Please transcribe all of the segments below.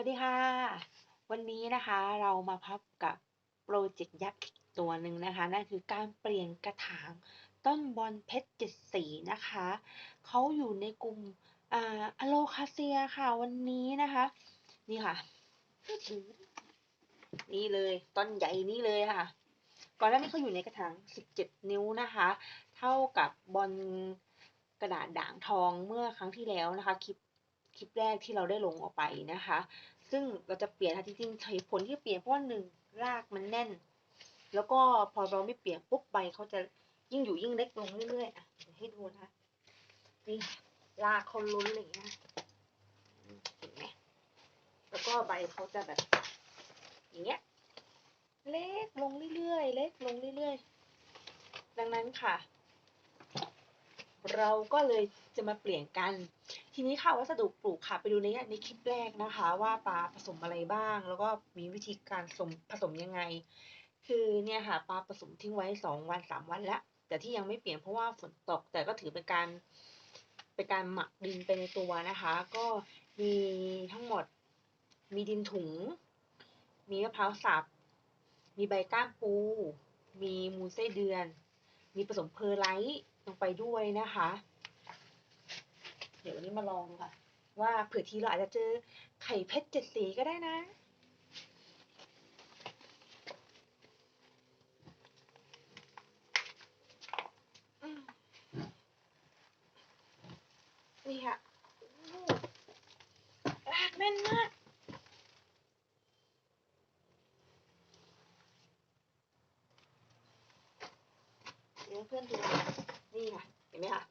วัสดีค่ะ วันนี้นะคะเรามาพบกับโปรเจกต์ยักษ์ตัวหนึ่งนะคะนั่นคือการเปลี่ยนกระถางต้นบอลเพชรเจ็ดสีนะคะเขาอยู่ในกลุ่มอ่าอโลคาเซียค่ะวันนี้นะคะ นี่ค่ะ นี่เลยต้นใหญ่นี่เลยค่ะ ก่อนหน้านี้เขาอยู่ในกระถาง 17 นิ้วนะคะ เท่ากับบอลกระดาษด่างทองเมื่อครั้งที่แล้วนะคะคลิป คลิปแรกที่เราได้ลงออกไปนะคะ ซึ่งเราจะเปลี่ยนค่ะจริงๆเหตุผลที่เปลี่ยนเพราะว่าหนึ่งรากมันแน่น แล้วก็พอเราไม่เปลี่ยนปุ๊บใบเขาจะยิ่งอยู่ยิ่งเล็กลงเรื่อยๆอะให้ดูนะนี่รากเขาล้นอะไรอย่างเงี้ยเห็นไหมแล้วก็ใบเขาจะแบบ อย่างเงี้ย เล็กลงเรื่อยๆเล็กลงเรื่อยๆดังนั้นค่ะ เราก็เลยจะมาเปลี่ยนกัน ทีนี้ค่ะวัสดุปลูกค่ะไปดูในในคลิปแรกนะคะ ว่าปลาผสมอะไรบ้าง แล้วก็มีวิธีการผสมผสมยังไง คือเนี่ยค่ะปลาผสมทิ้งไว้สองวันสามวันแล้วแต่ที่ยังไม่เปลี่ยนเพราะว่าฝนตกแต่ก็ถือเป็นการเป็นการหมักดินไปในตัวนะคะ ก็มีทั้งหมดมีดินถุง มีมะพร้าวสับมีใบก้านปู มีมูลไส้เดือน มีผสมเพอร์ไลท์ลงไปด้วยนะคะ ดี๋ยววันนี้มาลองค่ะ ว่าเผื่อทีเราอาจจะเจอไข่เพชรเจ็ดสีก็ได้นะ นี่ค่ะโอ้โหรากแน่นมากเดี๋ยวเพื่อนดูนี่ค่ะ เห็นไหมคะ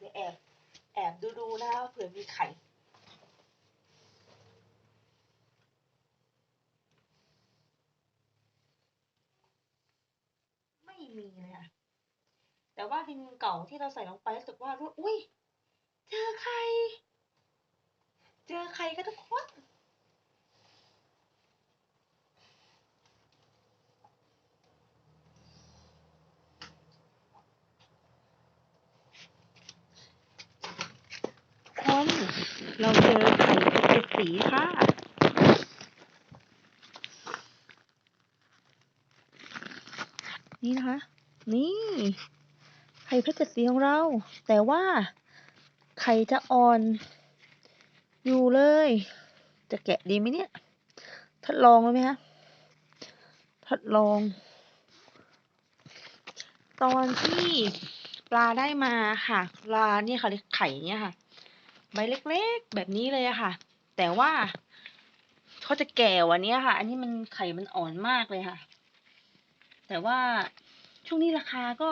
เดี๋ยวแอบ แอบดูดูๆนะคะว่าเผื่อมีไข่ไม่มีเลยค่ะแต่ว่าดินเก่าที่เราใส่ลงไปรู้สึกว่ารู้อุ้ย เจอไข่ เจอไข่กันทุกคน เราเจอไข่เจ็ดสีค่ะ นี่นะคะ นี่ ไข่เพชรเจ็ดสีของเรา แต่ว่า ไข่จะอ่อน อยู่เลย จะแกะดีไหมเนี่ย ทดลองเลยไหมคะ ทดลอง ตอนที่ปลาได้มาค่ะ ปลาเนี่ยค่ะไข่เนี่ยค่ะ ใบเล็กๆ แบบนี้เลยอะค่ะ แต่ว่าเขาจะแก่วันนี้ค่ะ อันนี้มันไข่มันอ่อนมากเลยค่ะ แต่ว่าช่วงนี้ราคาก็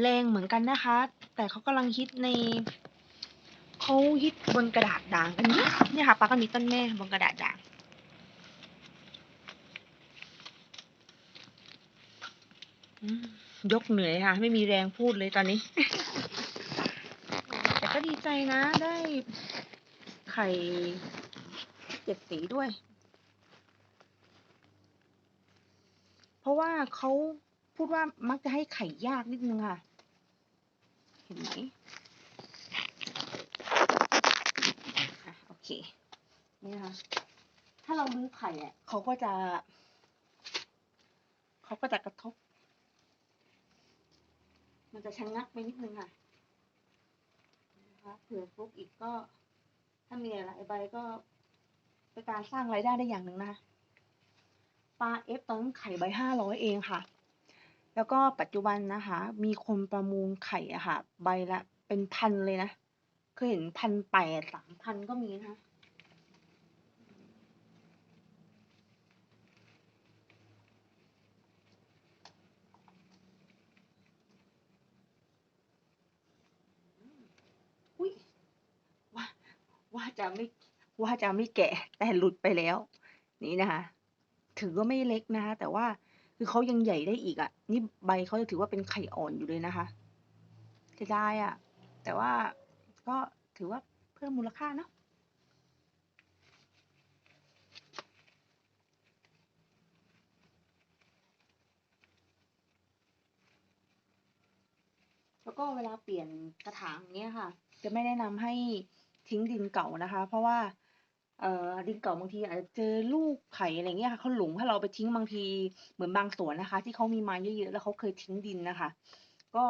แรงเหมือนกันนะคะ แต่เขากำลังฮิตในเขาฮิตบนกระดาษด่างกันนี้เนี่ยค่ะปลาก็มีต้นแม่บนกระดาษด่างยกเหนื่อยค่ะ ไม่มีแรงพูดเลยตอนนี้ ใจนะได้ไข่เจ็ดสีด้วย เพราะว่าเขาพูดว่ามักจะให้ไข่ยากนิดนึงค่ะ เห็นไหมอโอเค นี่นะคะ ถ้าเราลื้อไข่อะเขาก็จะ เขาก็จะกระทบ มันจะชะงักไปนิดนึงค่ะ นะคะเผื่อฟลุกอีกก็ ถ้ามีหลายใบก็เป็นการสร้างรายได้ได้อย่างหนึ่งนะคะปลาเอฟตอนนั้นไข่ใบห้าร้อยเองค่ะ แล้วก็ปัจจุบันนะคะ มีคนประมูลไข่อะค่ะ ใบละเป็นพันเลยนะเคยเห็นพันแปดสามพันก็มีนะคะ อุ้ยว่าว่า จะไม่ว่าจะไม่แกะแต่หลุดไปแล้ว นี่นะคะถือว่าไม่เล็กนะคะแต่ว่าคือเขายังใหญ่ได้อีกอะ่ะ นี่ใบเขาจะถือว่าเป็นไข่อ่อนอยู่เลยนะคะจะได้อะ่ะ แต่ว่าก็ถือว่าเพิ่มมูลค่าเนาะแล้วก็เวลาเปลี่ยนกระถางเนี้ยค่ะ จะไม่แนะนำให้ ทิ้งดินเก่านะคะ เพราะว่าเอ่อดินเก่าบางทีอาจจะเจอลูกไข่อะไรเงี้ยค่ะเขาหลงถ้าเราไปทิ้งบางทีเหมือนบางสวนนะคะ ที่เขามีไม้เยอะๆแล้วเขาเคยทิ้งดินนะคะ ก็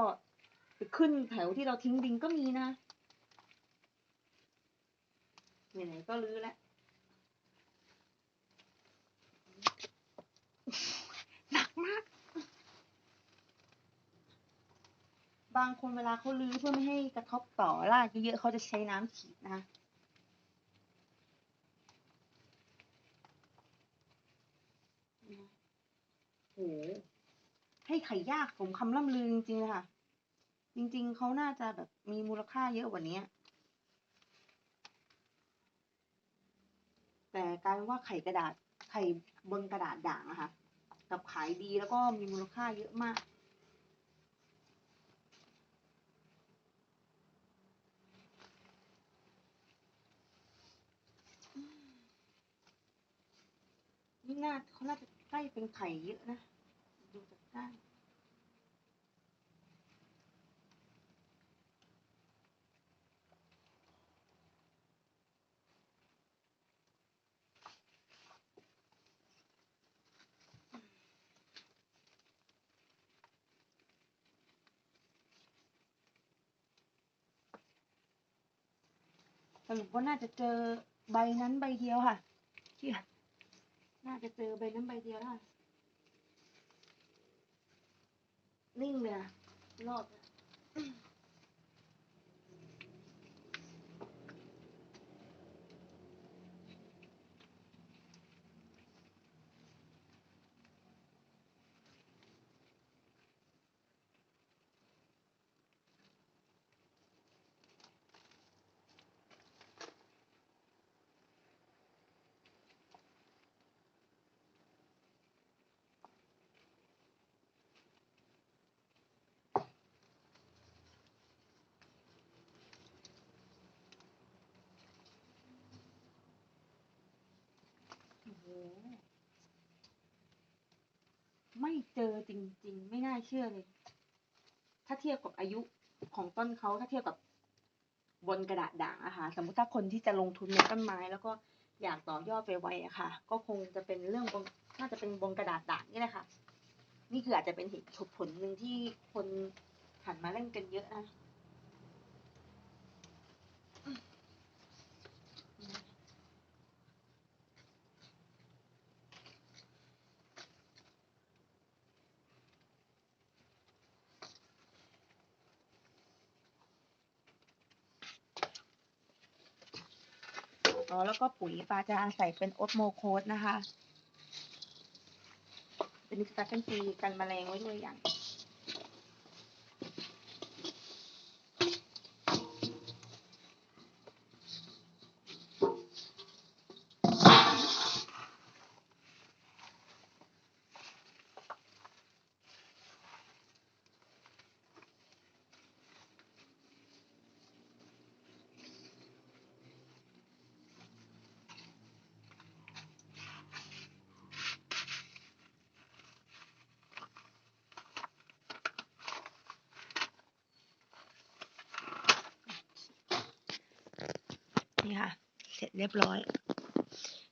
ไปขึ้นแถวที่เราทิ้งดินก็มีนะไหนๆก็รื้อแล้วหนักมาก บางคนเวลาเขาลื้อเพื่อไม่ให้กระทบต่อรากเยอะๆเขาจะใช้น้ำฉีดนะคะโหให้ไข่ยากสมคำล่ำลือจริงๆเลยค่ะ จริงๆ เขาน่าจะแบบมีมูลค่าเยอะกว่านี้ แต่กลายเป็นว่าไข่กระดาษ ไข่บนกระดาษด่างอะคะกับขายดีแล้วก็มีมูลค่าเยอะมาก นี่น่าเขาน่าจะใกล้เป็นไข่เยอะนะ ดูจากก้านสรุปว่าน่าจะเจอใบนั้นใบเดียวค่ะที่ แกเจอใบนั้นใบเดียวแล้วนิ่งเลยอะรอดอะ ไม่เจอจริง ๆ ไม่น่าเชื่อเลย ถ้าเทียบกับอายุของต้นเขาถ้าเทียบกับบนกระดาษด่างอะค่ะ สมมติถ้าคนที่จะลงทุนในต้นไม้ แล้วก็อยากต่อยอดไปไวอะค่ะ ก็คงจะเป็นเรื่องบนน่าจะเป็นบนกระดาษด่างนี่แหละค่ะ นี่คืออาจจะเป็นเหตุผลหนึ่งที่คนหันมาเล่นกันเยอะนะ อแล้วก็ปุ๋ยปลาจะใส่เป็นโอตโมโคสนะคะ เป็นสารกันตีกันแมลงไว้ด้วยอย่าง นี่ค่ะ เสร็จเรียบร้อย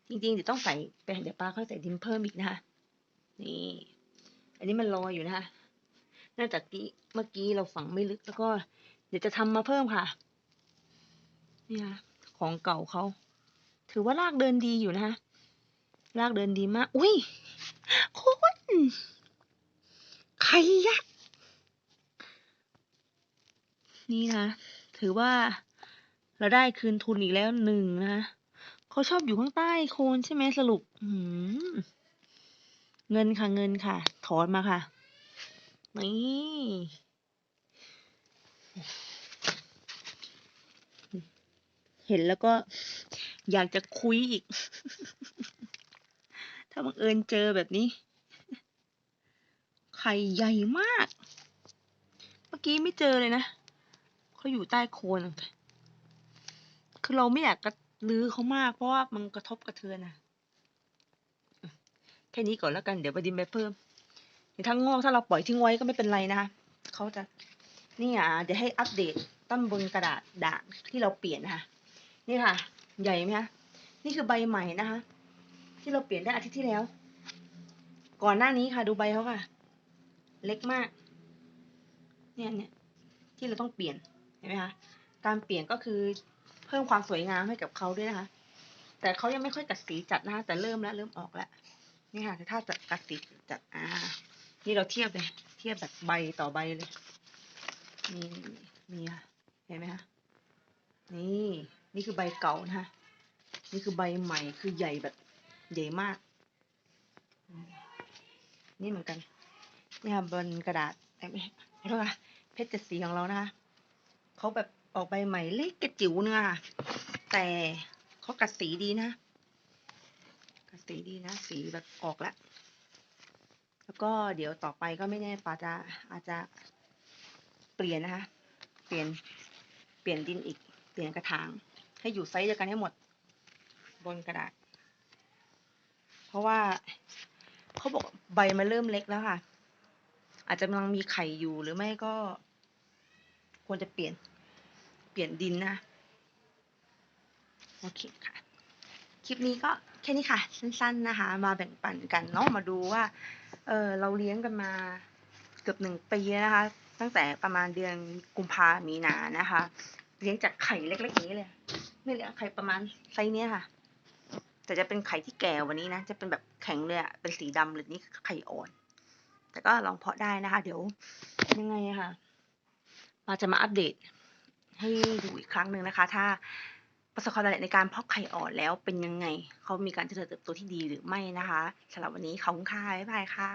จริงๆเดี๋ยวต้องใส่ไปเดี๋ยวป้าค่อยใส่ดินเพิ่มอีกนะคะนี่ อันนี้มันลอยอยู่นะคะเนื่องจากที่เมื่อกี้เราฝังไม่ลึกแล้วก็ เดี๋ยวจะทำมาเพิ่มค่ะนี่ค่ะของเก่าเขาถือว่ารากเดินดีอยู่นะคะรากเดินดีมาก อุ้ยคุณไข่ยักษ์นี่นะ ถือว่า เราได้คืนทุนอีกแล้วหนึ่งนะเขาชอบอยู่ข้างใต้โคนใช่ไหมสรุปเงินค่ะเงินค่ะ ถอนมาค่ะ นี่เห็นแล้วก็อยากจะคุยอีก ถ้าบังเอิญเจอแบบนี้ ไข่ใหญ่มาก เมื่อกี้ไม่เจอเลยนะ เขาอยู่ใต้โคน คือเราไม่อยากกระลือเขามาก เพราะว่ามันกระทบกระเทือนน่ะแค่นี้ก่อนแล้วกัน เดี๋ยวไปดินไปเพิ่มเดี๋ยวถ้างอกถ้าเราปล่อยทิ้งไว้ก็ไม่เป็นไรนะคะเขาจะนี่อะเดี๋ยวให้อัปเดตต้นบนกระดาษด่างที่เราเปลี่ยนนะคะนี่ค่ะ ใหญ่ไหมคะนี่คือใบใหม่นะคะ ที่เราเปลี่ยนได้อาทิตย์ที่แล้ว ก่อนหน้านี้ค่ะ ดูใบเขาค่ะ เล็กมาก เนี่ยเนี่ยที่เราต้องเปลี่ยนเห็นไหมคะการเปลี่ยนก็คือ เพิ่มความสวยงามให้กับเขาด้วยนะคะ แต่เขายังไม่ค่อยกัดสีจัดนะคะแต่เริ่มแล้วเริ่มออกแล้วนี่ค่ะถ้าจะกัดสีจัดอ่า นี่เราเทียบเลยเทียบแบบใบต่อใบเลยนี่นี่ค่ะเห็นไหมคะนี่นี่คือใบเก่านะคะนี่คือใบใหม่คือใหญ่แบบใหญ่มาก นี่เหมือนกันนี่ค่ะบนกระดาษเอ๊ะไม่ขอโทษค่ะเพชรเจ็ดสีของเรานะคะเขาแบบ ออกใบใหม่เล็กกระจิ๋วหนึ่งอค่ะแต่เขากัดสีดีนะ กัดสีดีนะ สีแบบออกแล้วแล้วก็เดี๋ยวต่อไปก็ไม่แน่ปาจะอาจจะเปลี่ยนนะคะ เปลี่ยนเปลี่ยนดินอีก เปลี่ยนกระถาง ให้อยู่ไซซ์เดียวกันให้หมด บนกระดาษ เพราะว่าเขาบอกใบมันเริ่มเล็กแล้วค่ะ อาจจะกำลังมีไข่อยู่หรือไม่ก็ควรจะเปลี่ยน เปลี่ยนดินนะ โอเคค่ะ คลิปนี้ก็แค่นี้ค่ะ สั้น ๆนะคะ มาแบ่งปันกันเนาะมาดูว่า เออเราเลี้ยงกันมาเกือบ1ปีแล้วนะคะ ตั้งแต่ประมาณเดือนกุมภามีนานะคะ เลี้ยงจากไข่เล็กๆอย่างนี้เลยไม่เหลือไข่ประมาณไซซ์เนี้ยค่ะ แต่จะเป็นไข่ที่แก่ว่านี้นะ จะเป็นแบบแข็งเลยอะเป็นสีดำเลยนี่ไข่อ่อน แต่ก็ลองเพาะได้นะคะ เดี๋ยวยังไงอะค่ะปาจะมาอัปเดต ให้ดูอีกครั้งหนึ่งนะคะ ถ้าประสบความสำเร็จในการเพาะไข่อ่อนแล้วเป็นยังไง เขามีการเจริญเติบโตที่ดีหรือไม่นะคะสำหรับวันนี้ขอบคุณค่ะบ๊ายบายค่ะ